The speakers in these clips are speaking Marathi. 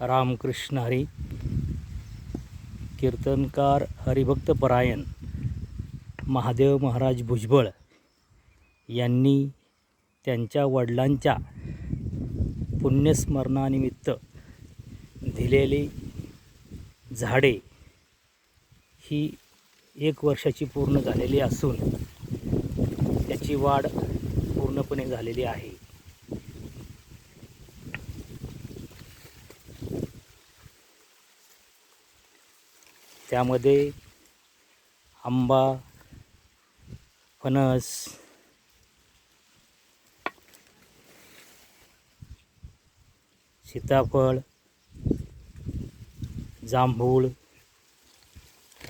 रामकृष्ण हरी कीर्तनकार हरिभक्त परायण महादेव महाराज भुजबळ यांनी त्यांच्या वडिलांच्या पुण्यस्मरणानिमित्त दिलेली झाडे ही एक वर्षाची पूर्ण झालेली असून त्याची वाढ पूर्णपणे झालेली आहे. त्यामध्ये आंबा फणस सीताफळ जांभूळ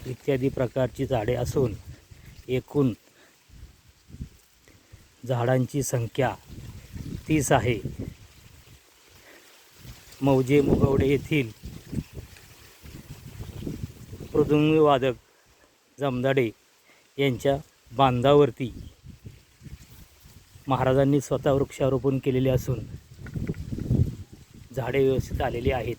इत्यादी प्रकारची झाडे असून एकूण झाडांची संख्या तीस आहे. मौजे मुगवडे येथील वादक जमदाडे यांच्या बांधावरती महाराजांनी स्वतः वृक्षारोपण केलेले असून झाडे व्यवस्थित आलेली आहेत.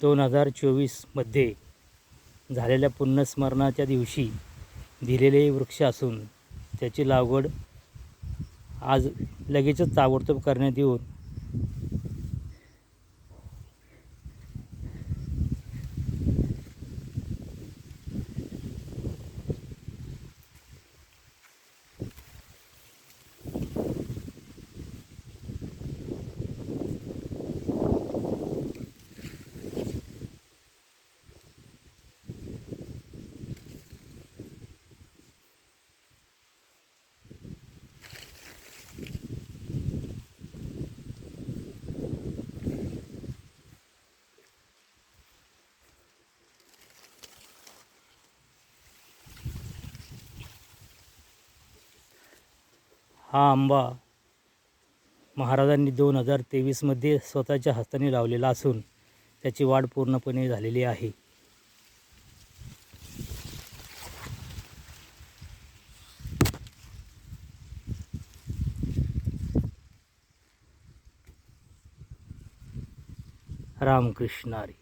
दोन हजार चोवीसमध्ये झालेल्या पुण्यस्मरणाच्या दिवशी दिलेले वृक्ष असून त्याची लागवड आज लगेचच ताबडतोब करण्यात येऊन हा आंबा महाराजांनी दोन हजार तेवीसमध्ये स्वतःच्या हस्ताने लावलेला असून त्याची वाढ पूर्णपणे झालेली आहे. रामकृष्णारी